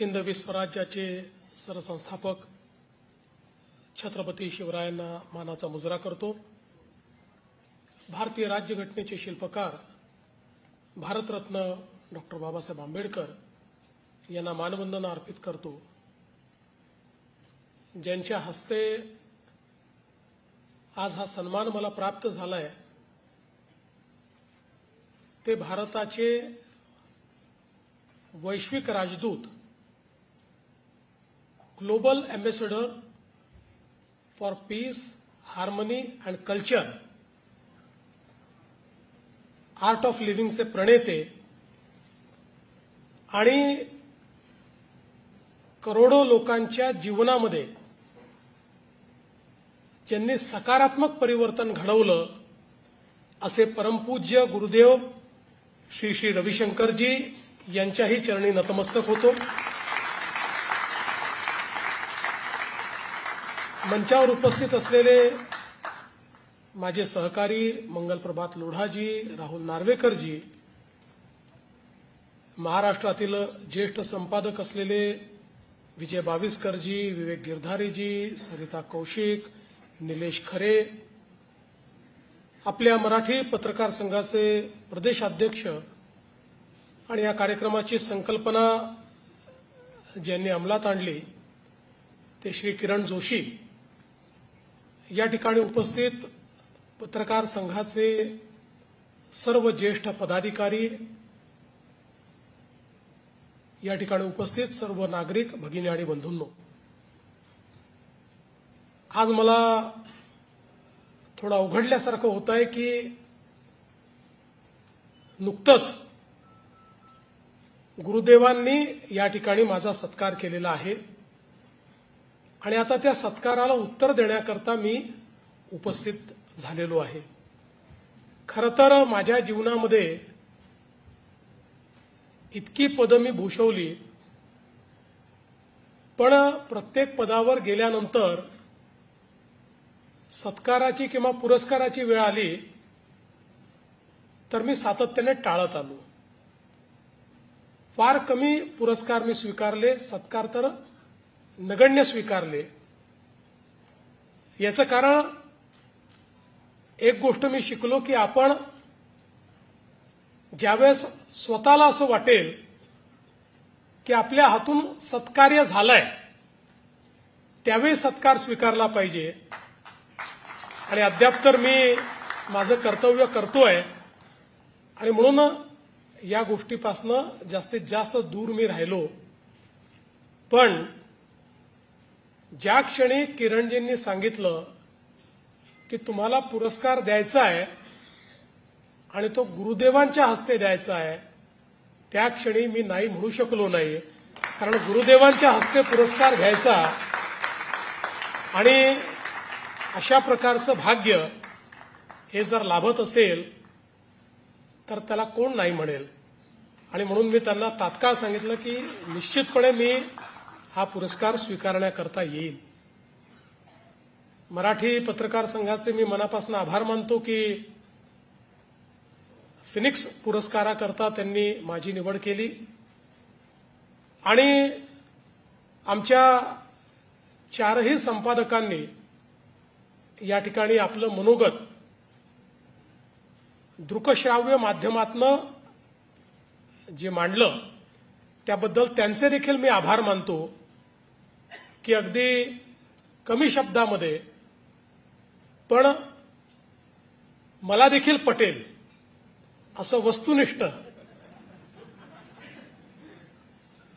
हिंदवी स्वराज्याचे सरसंस्थापक छत्रपती शिवरायांना मानाचा मुजरा करतो. भारतीय राज्यघटनेचे शिल्पकार भारतरत्न डॉक्टर बाबासाहेब आंबेडकर यांना मानवंदना अर्पित करतो. ज्यांच्या हस्ते आज हा सन्मान मला प्राप्त झालाय ते भारताचे वैश्विक राजदूत global ambassador for peace harmony and culture art of लिव्हिंगचे प्रणेते आणि करोडो लोकांच्या जीवनामध्ये ज्यांनी सकारात्मक परिवर्तन घडवलं असे परमपूज्य गुरुदेव श्री श्री रविशंकरजी यांच्याही चरणी नतमस्तक होतो. मंचावर उपस्थित असलेले माझे सहकारी मंगलप्रभात लोढाजी राहुल नार्वेकरजी महाराष्ट्रातील ज्येष्ठ संपादक असलेले विजय बावीसकरजी विवेक गिरधारीजी सरिता कौशिक निलेश खरे आपल्या मराठी पत्रकार संघाचे प्रदेशाध्यक्ष आणि या कार्यक्रमाची संकल्पना ज्यांनी अंमलात आणली ते श्री किरण जोशी. या ठिकाणी उपस्थित पत्रकार संघाचे सर्व ज्येष्ठ पदाधिकारी या ठिकाणी उपस्थित सर्व नागरिक भगिनी आणि बंधूंनो. आज मला थोडा उघडल्यासारखं होत आहे की नुकतंच गुरुदेवांनी या ठिकाणी माझा सत्कार केलेला आहे. आणि आता त्या सत्काराला उत्तर देण्याकरता मी उपस्थित झालेलो आहे. खरं तर माझ्या जीवनामध्ये इतकी पदं मी भूषवली पण प्रत्येक पदावर गेल्यानंतर सत्काराची किंवा पुरस्काराची वेळ आली तर मी सातत्याने टाळत आलो. फार कमी पुरस्कार मी स्वीकारले सत्कार तर नगण्य स्वीकारले. याचं कारण एक गोष्ट मी शिकलो की आपण ज्यावेळेस स्वतःला असं वाटेल की आपल्या हातून सत्कार्य झालंय त्यावेळी सत्कार स्वीकारला पाहिजे. आणि अद्याप तर मी माझं कर्तव्य करतोय. आणि म्हणून या गोष्टीपासनं जास्तीत जास्त दूर मी राहिलो. पण ज्या क्षणी किरणजींनी सांगितलं की तुम्हाला पुरस्कार द्यायचा आहे आणि तो गुरुदेवांच्या हस्ते द्यायचा आहे त्या क्षणी मी नाही म्हणू शकलो नाही. कारण गुरुदेवांच्या हस्ते पुरस्कार घ्यायचा आणि अशा प्रकारचं भाग्य हे जर लाभत असेल तर त्याला कोण नाही म्हणेल. आणि म्हणून मी त्यांना तात्काळ सांगितलं की निश्चितपणे मी हा पुरस्कार स्वीकारण्याकरता येईल. मराठी पत्रकार संघाचे मी मनापासून आभार मानतो की फिनिक्स पुरस्काराकरता त्यांनी माझी निवड केली. आणि आमच्या चारही संपादकांनी या ठिकाणी आपलं मनोगत दृकश्राव्य माध्यमातनं जे मांडलं त्याबद्दल त्यांचे देखील मी आभार मानतो. की अगदी कमी शब्दामध्ये पण मला देखील पटेल असं वस्तुनिष्ठ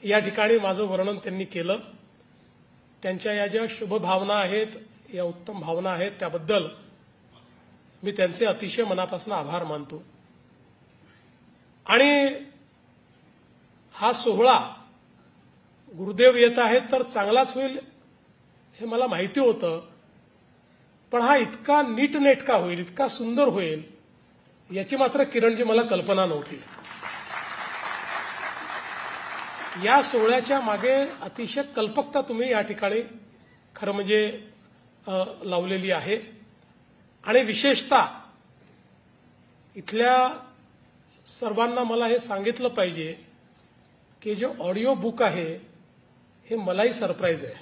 या ठिकाणी माझं वर्णन त्यांनी केलं. त्यांच्या या ज्या शुभ भावना आहेत या उत्तम भावना आहेत त्याबद्दल मी त्यांचे अतिशय मनापासून आभार मानतो. आणि हा सोहळा गुरुदेव येत आहेत तर चांगलाच होईल हे मला माहिती होतं. पण हा इतका नीटनेटका होईल इतका सुंदर होईल याची मात्र किरणजी मला कल्पना नव्हती. या सोहळ्याच्या मागे अतिशय कल्पकता तुम्ही या ठिकाणी खरं म्हणजे लावलेली आहे. आणि विशेषतः इथल्या सर्वांना मला हे सांगितलं पाहिजे की जे ऑडिओ बुक आहे हे मलाही सरप्राईज आहे.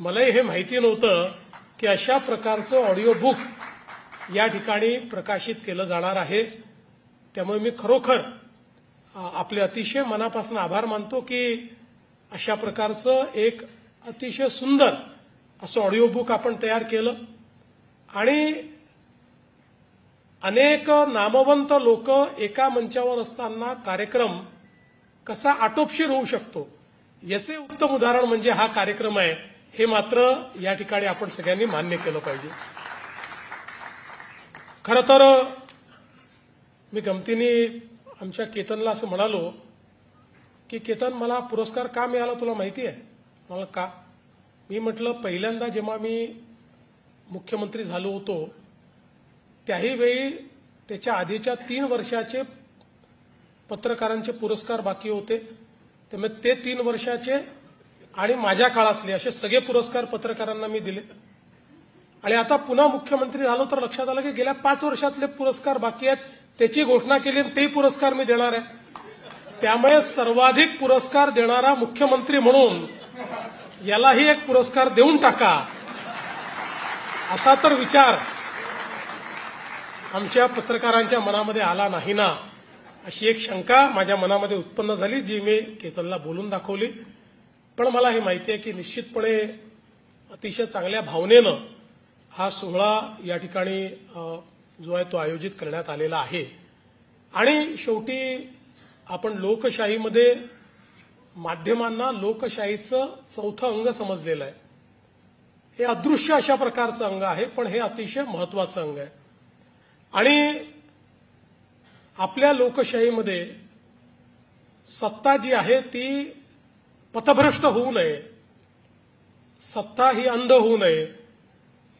मलाही हे माहिती नव्हतं की अशा प्रकारचं ऑडिओ बुक या ठिकाणी प्रकाशित केलं जाणार आहे. त्यामुळे मी खरोखर आपले अतिशय मनापासून आभार मानतो की अशा प्रकारचं एक अतिशय सुंदर असं ऑडिओ बुक आपण तयार केलं. आणि अनेक नामवंत लोक एका मंचावर असताना कार्यक्रम कसा आटोपशीर होऊ शकतो याचे उत्तम उदाहरण म्हणजे हा कार्यक्रम आहे. हे मात्र या ठिकाणी आपण सगळ्यांनी मान्य केलं पाहिजे. खरं तर मी गमतीने आमच्या केतनला असं म्हणालो की केतन मला पुरस्कार का मिळाला तुला माहिती आहे? मला का? मी म्हटलं पहिल्यांदा जेव्हा मी मुख्यमंत्री झालो होतो त्याही वेळी त्याच्या आधीच्या तीन वर्षाचे पत्रकारांचे पुरस्कार बाकी होते. त्यामुळे ते तीन वर्षाचे आणि माझ्या काळातले असे सगळे पुरस्कार पत्रकारांना मी दिले. आणि आता पुन्हा मुख्यमंत्री झालो तर लक्षात आलं की गेल्या पाच वर्षातले पुरस्कार बाकी आहेत. त्याची घोषणा केली आणि तेही पुरस्कार मी देणार आहे. त्यामुळे सर्वाधिक पुरस्कार देणारा मुख्यमंत्री म्हणून यालाही एक पुरस्कार देऊन टाका. असा तर विचार आमच्या पत्रकारांच्या मनामध्ये आला नाही ना. अशी एक शंका माझ्या मनामध्ये उत्पन्न झाली जी मी केतनला बोलून दाखवली. पण मला हे माहिती आहे की निश्चितपणे अतिशय चांगल्या भावनेनं हा सोहळा या ठिकाणी जो आहे तो आयोजित करण्यात आलेला आहे. आणि शेवटी आपण लोकशाहीमध्ये माध्यमांना लोकशाहीचं चौथं अंग समजलेलं आहे. हे अदृश्य अशा प्रकारचं अंग आहे पण हे अतिशय महत्वाचं अंग आहे. आणि आपल्या लोकशाहीमध्ये सत्ता जी आहे ती पथभ्रष्ट होऊ नये. सत्ता ही अंध होऊ नये.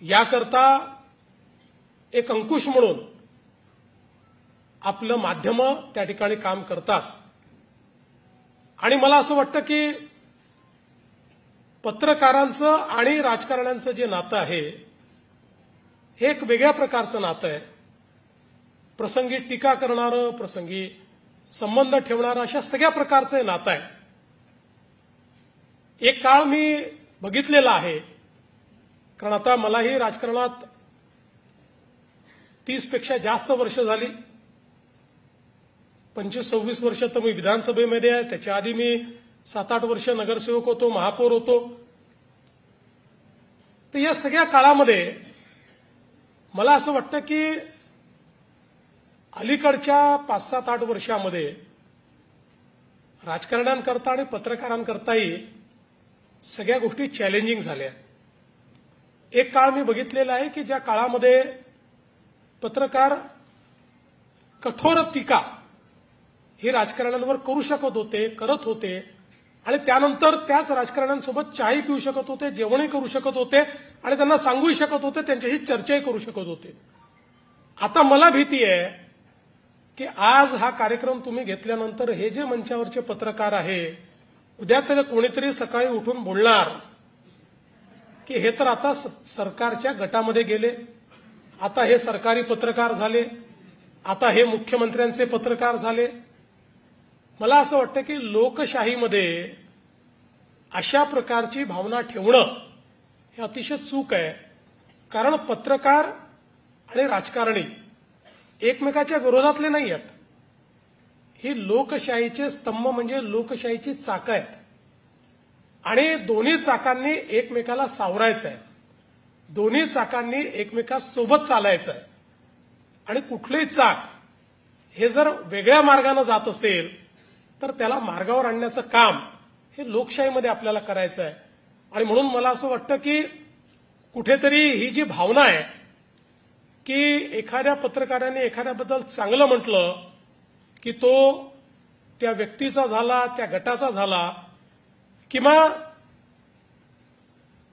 याकरता एक अंकुश म्हणून आपलं माध्यम त्या ठिकाणी काम करतात. आणि मला असं वाटतं की पत्रकारांचं आणि राजकारण्यांचं जे नातं आहे हे एक वेगळ्या प्रकारचं नातं आहे. प्रसंगी टीका करणारं प्रसंगी संबंध ठेवणारं अशा सगळ्या प्रकारचं नातं आहे. एक काळ मी बघितलेला आहे. कारण आता मलाही राजकारणात तीसपेक्षा जास्त वर्ष झाली. पंचवीस सव्वीस वर्ष तर मी विधानसभेमध्ये आहे. त्याच्या आधी मी सात आठ वर्ष नगरसेवक होतो महापौर होतो. तर या सगळ्या काळामध्ये मला असं वाटतं की अलीकडच्या पाच सात आठ वर्षामध्ये राजकारण्यांकरता आणि पत्रकारांकरताही सगळ्या गोष्टी चॅलेंजिंग झाल्या. एक काळ मी बघितलेला आहे की ज्या काळामध्ये पत्रकार कठोर टीका ही राजकारण्यांवर करू शकत होते करत होते आणि त्यानंतर त्याच राजकारण्यांसोबत चहाही पिऊ शकत होते जेवणही करू शकत होते आणि त्यांना सांगूही शकत होते त्यांच्याशी चर्चाही करू शकत होते. आता मला भीती आहे की आज हा कार्यक्रम तुम्ही घेतल्यानंतर हे जे मंचावरचे पत्रकार आहे उद्या तर कोणीतरी सकाळी उठून बोलणार की हे तर आता स- सरकारच्या गटामध्ये गेले आता हे सरकारी पत्रकार झाले आता हे मुख्यमंत्र्यांचे पत्रकार झाले. मला असं वाटतं की लोकशाहीमध्ये अशा प्रकारची भावना ठेवणं हे अतिशय चूक आहे. कारण पत्रकार आणि राजकारणी एकमेकाच्या विरोधातले नाही आहेत ही लोकशाहीचे स्तंभ म्हणजे लोकशाहीची चाकं आहेत. आणि दोन्ही चाकांनी एकमेकाला सावरायचं आहे दोन्ही चाकांनी एकमेकासोबत चालायचं आहे आणि कुठलंही चाक हे जर वेगळ्या मार्गाने जात असेल तर त्याला मार्गावर आणण्याचं काम हे लोकशाहीमध्ये आपल्याला करायचं आहे आणि म्हणून मला असं वाटतं की कुठेतरी ही जी भावना आहे की एखाद्या पत्रकाराने एखाद्याबद्दल चांगलं म्हटलं की तो त्या व्यक्तीचा झाला त्या गटाचा झाला किंवा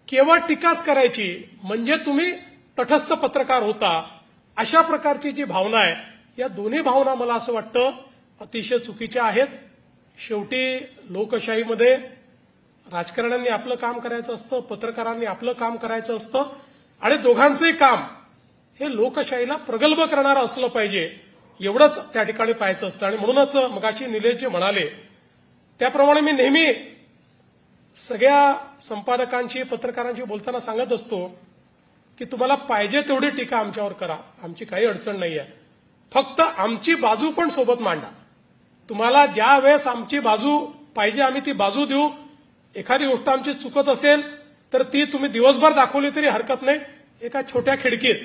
केवळ टीकाच करायची म्हणजे तुम्ही तटस्थ पत्रकार होता अशा प्रकारची जी भावना आहे या दोन्ही भावना मला असं वाटतं अतिशय चुकीच्या आहेत. शेवटी लोकशाहीमध्ये राजकारण्यांनी आपलं काम करायचं असतं पत्रकारांनी आपलं काम करायचं असतं आणि दोघांचंही काम हे लोकशाहीला प्रगल्भ करणारं असलं पाहिजे. एवढंच त्या ठिकाणी पाहायचं असतं. आणि म्हणूनच मगाशी निलेश जे म्हणाले त्याप्रमाणे मी नेहमी सगळ्या संपादकांशी पत्रकारांशी बोलताना सांगत असतो की तुम्हाला पाहिजे तेवढी टीका आमच्यावर करा. आमची काही अडचण नाही आहे फक्त आमची बाजू पण सोबत मांडा. तुम्हाला ज्या वेळेस आमची बाजू पाहिजे आम्ही ती बाजू देऊ. एखादी गोष्ट आमची चुकत असेल तर ती तुम्ही दिवसभर दाखवली तरी हरकत नाही. एका छोट्या खिडकीत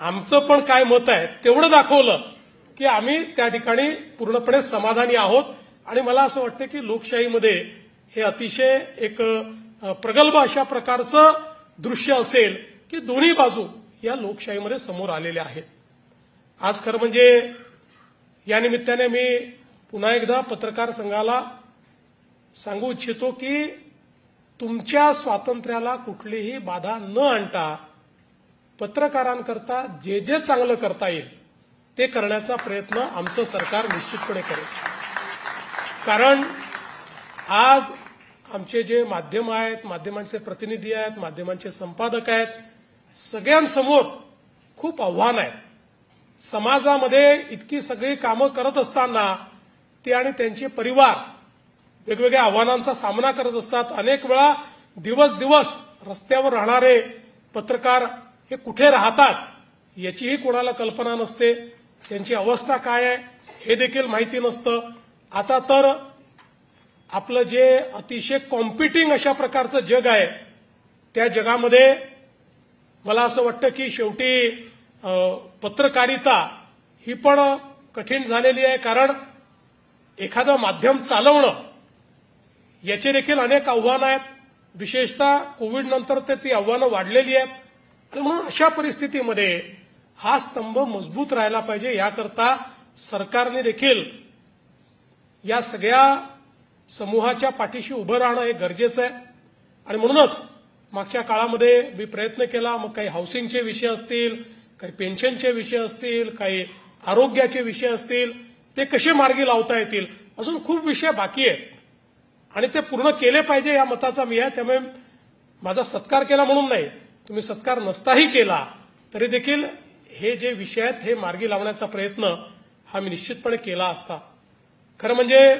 आमचं पण काय मत आहे तेवढं दाखवलं की आम्ही त्या ठिकाणी पूर्णपणे समाधानी आहोत. आणि मला असं वाटतं की लोकशाहीमध्ये हे अतिशय एक प्रगल्भ अशा प्रकारचं दृश्य असेल की दोन्ही बाजू या लोकशाहीमध्ये समोर आलेल्या आहेत. आज खरं म्हणजे या निमित्ताने मी पुन्हा एकदा पत्रकार संघाला सांगू इच्छितो की तुमच्या स्वातंत्र्याला कुठलीही बाधा न आणता पत्रकारांकरता जे जे चांगलं करता येईल ते करण्याचा प्रयत्न आमचं सरकार निश्चितपणे करेल. कारण आज आमचे जे माध्यम आहेत माध्यमांचे प्रतिनिधी आहेत माध्यमांचे संपादक आहेत सगळ्यांसमोर खूप आव्हान आहेत समाजामध्ये इतकी सगळी कामं करत असताना ते आणि त्यांचे परिवार वेगवेगळ्या आव्हानांचा सामना करत असतात. अनेक वेळा दिवस दिवस रस्त्यावर राहणारे पत्रकार हे कुठे राहतात याचीही कोणाला कल्पना नसते. त्यांची अवस्था काय आहे हे देखील माहिती नसतं. आता तर आपलं जे अतिशय कॉम्पिटिंग अशा प्रकारचं जग आहे त्या जगामध्ये मला असं वाटतं की शेवटी पत्रकारिता ही पण कठीण झालेली आहे कारण एखादं माध्यम चालवणं याचे देखील अनेक आव्हानं आहेत. विशेषतः कोविडनंतर ते ती आव्हानं वाढलेली आहेत. आणि म्हणून अशा परिस्थितीमध्ये हा स्तंभ मजबूत राहिला पाहिजे. याकरता सरकारने देखील या सगळ्या समूहाच्या पाठीशी उभं राहणं हे गरजेचं आहे. आणि म्हणूनच मागच्या काळामध्ये मी प्रयत्न केला मग काही हाऊसिंगचे विषय असतील काही पेन्शनचे विषय असतील काही आरोग्याचे विषय असतील ते कसे मार्गी लावता येतील? अजून खूप विषय बाकी आहेत. आणि ते पूर्ण केले पाहिजे या मताचा मी आहे. त्यामुळे माझा सत्कार केला म्हणून नाही. तुम्ही सत्कार नसताही केला तरी देखील हे जे विषय आहेत हे मार्गी लावण्याचा प्रयत्न हा मी निश्चितपणे केला असता. खरं म्हणजे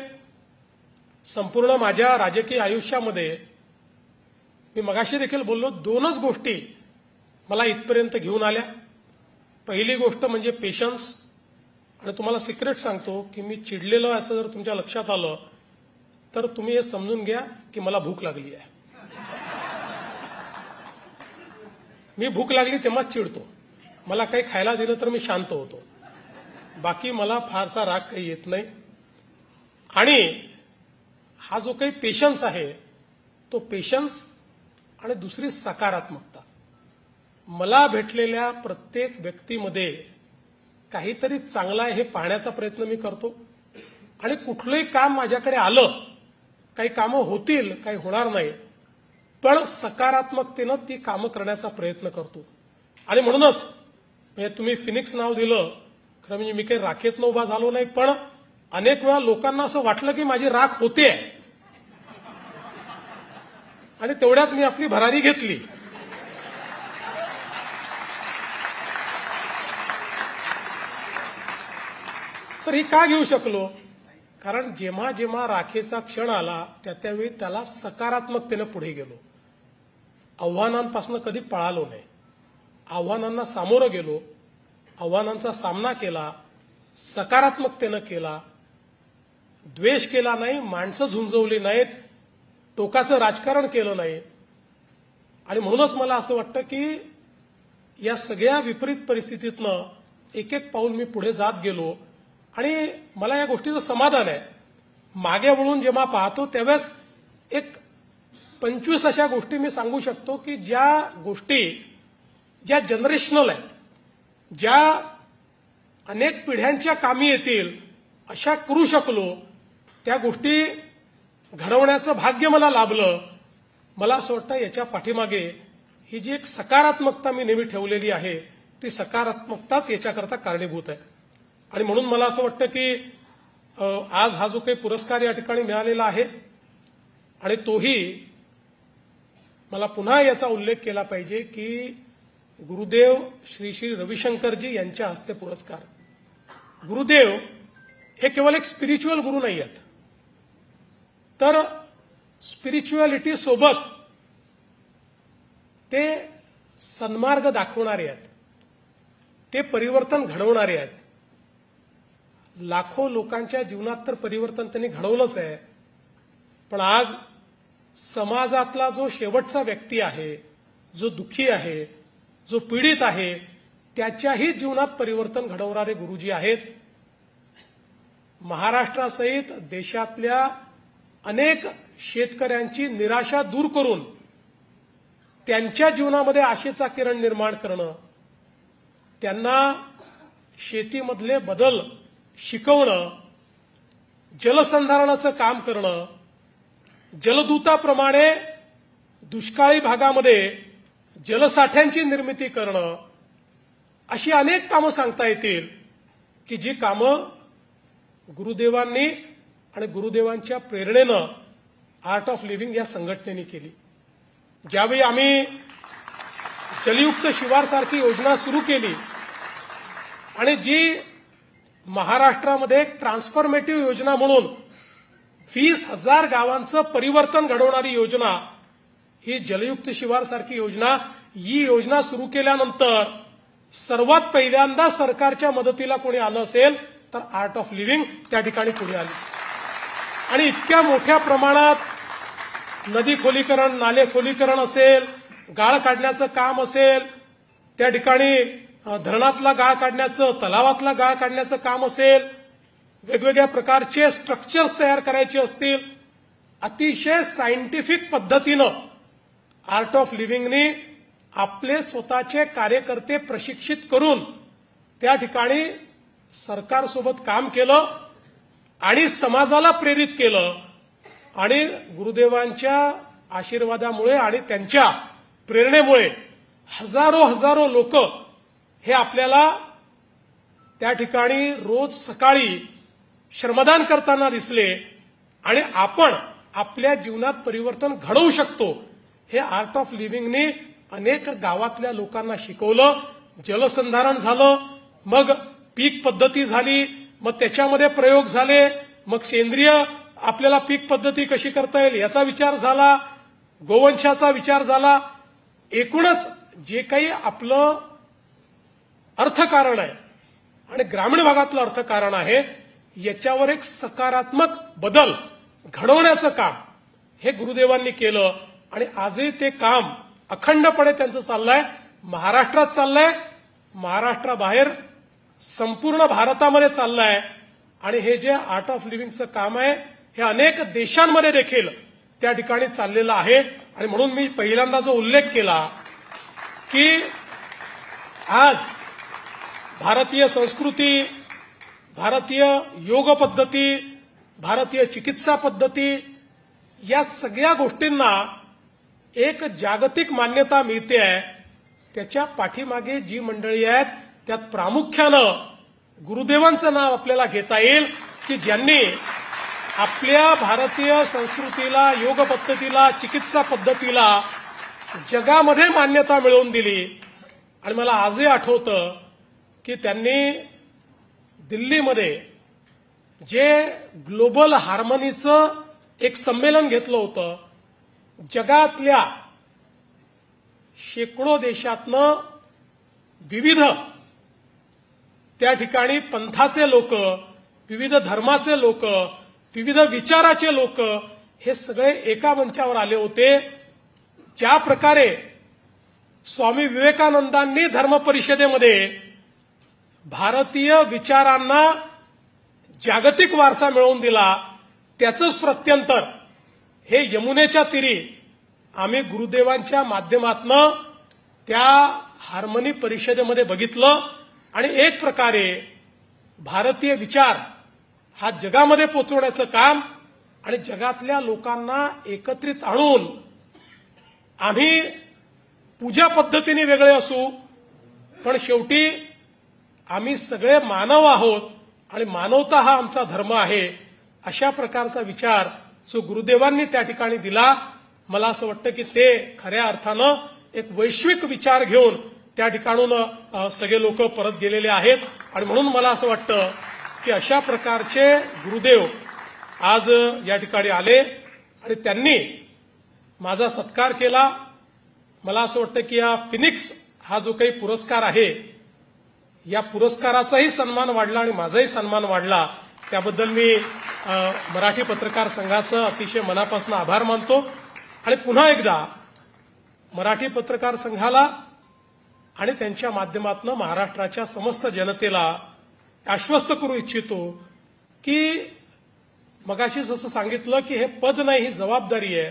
संपूर्ण माझ्या राजकीय आयुष्यामध्ये मी मगाशी देखील बोललो दोनच गोष्टी मला इथपर्यंत घेऊन आल्या. पहिली गोष्ट म्हणजे पेशन्स आणि तुम्हाला सिक्रेट सांगतो की मी चिडलेलो असं जर तुमच्या लक्षात आलं तर तुम्ही हे समजून घ्या की मला भूक लागली आहे. मी भूक लागली तेव्हाच चिडतो. मला काही खायला दिलं तर मी शांत होतो. बाकी मला फारसा राग काही येत नाही. आणि हा जो काही पेशन्स आहे तो पेशन्स आणि दुसरी सकारात्मकता. मला भेटलेल्या प्रत्येक व्यक्तीमध्ये काहीतरी चांगलं आहे हे पाहण्याचा प्रयत्न मी करतो. आणि कुठलंही काम माझ्याकडे आलं काही कामं होतील काही होणार नाही पण सकारात्मकतेनं ती कामं करण्याचा प्रयत्न करतो. आणि म्हणूनच म्हणजे तुम्ही फिनिक्स नाव दिलं खरं म्हणजे मी काही राखेतनं उभा झालो नाही पण अनेक वेळा लोकांना असं वाटलं की माझी राख होते. आणि तेवढ्यात मी आपली भरारी घेतली. तर ही का घेऊ शकलो? कारण जेव्हा जेव्हा राखेचा क्षण आला त्या त्यावेळी त्याला सकारात्मकतेनं पुढे गेलो. आव्हानांपासून कधी पळालो नाही. आव्हानांना सामोरं गेलो. आव्हानांचा सामना केला सकारात्मकतेनं केला. द्वेष केला नाही माणसं झुंजवली नाहीत टोकाचं राजकारण केलं नाही. आणि म्हणूनच मला असं वाटतं की या सगळ्या विपरीत परिस्थितीतनं एक एक पाऊल मी पुढे जात गेलो. आणि मला या गोष्टीचं समाधान आहे. मागे वळून जेव्हा पाहतो त्यावेळेस एक पंचवीस अशा गोष्टी मी सांगू शकतो की ज्या गोष्टी ज्या जनरेशनल आहेत ज्या अनेक पिढ्यांच्या कामी येतील अशा करू शकलो त्या गोष्टी घडवण्याचं भाग्य मला लाभलं मला असं वाटतं याच्या पाठीमागे ही जी एक सकारात्मकता मी नेहमी ठेवलेली आहे ती सकारात्मकताच याच्याकरता कारणीभूत आहे. आणि म्हणून मला असं वाटतं की आज हा जो काही पुरस्कार या ठिकाणी मिळालेला आहे आणि तोही मला पुन्हा याचा उल्लेख केला पाहिजे की गुरुदेव श्री श्री रविशंकरजी यांच्या हस्ते पुरस्कार. गुरुदेव हे केवळ एक स्पिरिच्युअल गुरु नाही आहेत तर स्पिरिच्युअलिटी सोबत ते सन्मार्ग दाखवणारे आहेत. ते परिवर्तन घडवणारे आहेत. लाखो लोकांच्या जीवनात तर परिवर्तन त्यांनी घडवलंच आहे. पण आज समाजातला जो शेवटचा व्यक्ती आहे जो दुःखी आहे जो पीडित आहे त्याच्याही जीवनात परिवर्तन घडवणारे गुरुजी आहेत. महाराष्ट्रासहित देशातल्या अनेक शेतकऱ्यांची निराशा दूर करून त्यांच्या जीवनामध्ये आशेचा किरण निर्माण करणं त्यांना शेतीमधले बदल शिकवणं जलसंधारणाचं काम करणं जलदूताप्रमाणे दुष्काळी भागामध्ये जलसाठ्यांची निर्मिती करणं अशी अनेक कामं सांगता येतील की जी कामं गुरुदेवांनी आणि गुरुदेवांच्या प्रेरणेनं आर्ट ऑफ लिव्हिंग या संघटनेने केली. ज्यावेळी आम्ही जलयुक्त शिवारसारखी योजना सुरू केली आणि जी महाराष्ट्रामध्ये एक ट्रान्सफॉर्मेटिव्ह योजना म्हणून वीस हजार गावांचं परिवर्तन घडवणारी योजना ही जलयुक्त शिवार सारखी योजना ही योजना सुरू केल्यानंतर सर्वात पहिल्यांदा सरकारच्या मदतीला कोणी आलं असेल तर आर्ट ऑफ लिव्हिंग त्या ठिकाणी पुढे आली. आणि इतक्या मोठ्या प्रमाणात नदी खोलीकरण नाले खोलीकरण असेल गाळ काढण्याचं काम असेल त्या ठिकाणी धरणातला गाळ काढण्याचं तलावातला गाळ काढण्याचं काम असेल वेगवेगळ्या प्रकारचे स्ट्रक्चर्स तयार करायचे असतील अतिशय सायंटिफिक पद्धतीनं आर्ट ऑफ लिव्हिंगनी आपले स्वतःचे कार्यकर्ते प्रशिक्षित करून त्या ठिकाणी सरकारसोबत काम केलं आणि समाजाला प्रेरित केलं आणि गुरुदेवांच्या आशीर्वादामुळे आणि त्यांच्या प्रेरणेमुळे हजारो हजारो लोक हे आपल्याला त्या ठिकाणी रोज सकाळी श्रमदान करताना दिसले आणि आपण आपल्या जीवनात परिवर्तन घडवू शकतो. हे आर्ट ऑफ लिव्हिंगने अनेक गावातल्या लोकांना शिकवलं. जलसंधारण झालं. मग पीक पद्धती झाली. मग त्याच्यामध्ये प्रयोग झाले. मग सेंद्रिय आपल्याला पीक पद्धती कशी करता येईल याचा विचार झाला. गोवंशाचा विचार झाला. एकूणच जे काही आपलं अर्थकारण आहे. आणि ग्रामीण भागातलं अर्थकारण आहे याच्यावर एक सकारात्मक बदल घडवण्याचं काम हे गुरुदेवांनी केलं. आणि आजही ते काम अखंडपणे त्यांचं चाललंय. महाराष्ट्रात चाललंय. महाराष्ट्राबाहेर संपूर्ण भारतामध्ये चाललंय. आणि हे जे आर्ट ऑफ लिव्हिंगचं काम आहे हे अनेक देशांमध्ये देखील त्या ठिकाणी चाललेलं आहे. आणि म्हणून मी पहिल्यांदा जो उल्लेख केला की आज भारतीय संस्कृती भारतीय योग पद्धती भारतीय चिकित्सा पद्धती या सगळ्या गोष्टींना एक जागतिक मान्यता मिळते आहे. त्याच्या पाठीमागे जी मंडळी आहेत त्यात प्रामुख्यानं गुरुदेवांचं नाव आपल्याला घेता येईल की ज्यांनी आपल्या भारतीय संस्कृतीला योग पद्धतीला चिकित्सा पद्धतीला जगामध्ये मान्यता मिळवून दिली. आणि मला आजही आठवतं की त्यांनी दिल्लीमध्ये जे ग्लोबल हार्मनीचं एक संमेलन घेतलं होतं जगातल्या शेकडो देशातनं विविध त्या ठिकाणी पंथाचे लोक विविध धर्माचे लोक विविध विचाराचे लोक हे सगळे एका मंचावर आले होते. ज्या प्रकारे स्वामी विवेकानंदांनी धर्म परिषदेमध्ये भारतीय विचारांना जागतिक वारसा मिळवून दिला त्याचंच प्रत्यंतर हे यमुनेच्या तिरी आम्ही गुरुदेवांच्या माध्यमातनं त्या हार्मनी परिषदेमध्ये बघितलं आणि एक प्रकारे भारतीय विचार हा जगामध्ये पोचवण्याचं काम आणि जगातल्या लोकांना एकत्रित आणून आम्ही पूजा पद्धतीने वेगळे असू पण शेवटी आम्ही सगळे मानव आहोत आणि मानवता हा आमचा धर्म आहे अशा प्रकारचा विचार जो गुरुदेवांनी त्या ठिकाणी दिला मला असं वाटतं की ते खऱ्या अर्थानं एक वैश्विक विचार घेऊन त्या ठिकाणून सगळे लोक परत गेलेले आहेत. आणि म्हणून मला असं वाटतं की अशा प्रकारचे गुरुदेव आज या ठिकाणी आले आणि त्यांनी माझा सत्कार केला. मला असं वाटतं की या फिनिक्स हा जो काही पुरस्कार आहे या पुरस्काराचाही सन्मान वाढला आणि माझाही सन्मान वाढला त्याबद्दल मी मराठी पत्रकार संघाचं अतिशय मनापासून आभार मानतो. आणि पुन्हा एकदा मराठी पत्रकार संघाला आणि त्यांच्या माध्यमातून महाराष्ट्राच्या समस्त जनतेला आश्वस्त करू इच्छितो की मगाशी जसं सांगितलं की हे पद नाही ही जबाबदारी आहे.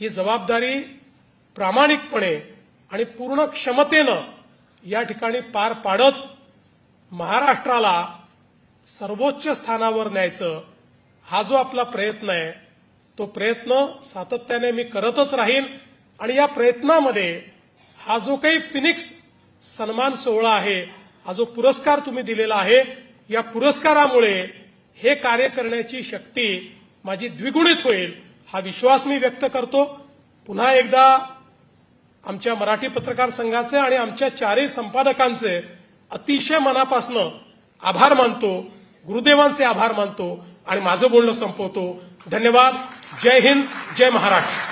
ही जबाबदारी प्रामाणिकपणे आणि पूर्ण क्षमतेनं या ठिकाणी पार पाडत महाराष्ट्राला सर्वोच्च स्थानावर न्यायचं हा जो आपला प्रयत्न आहे तो प्रयत्न सातत्याने मी करतच राहीन आणि या प्रयत्नामध्ये हा जो काही फिनिक्स सन्मान सोहळा आहे हा जो पुरस्कार तुम्ही दिलेला आहे या पुरस्कारामुळे हे कार्य करण्याची शक्ती माझी द्विगुणित होईल हा विश्वास मी व्यक्त करतो. पुन्हा एकदा आमच्या मराठी पत्रकार संघाचे आणि आमच्या चारही संपादकांचे अतिशय मनापासनं आभार मानतो गुरुदेवांचे आभार मानतो आणि माझं बोलणं संपवतो. धन्यवाद. जय हिंद जय महाराष्ट्र.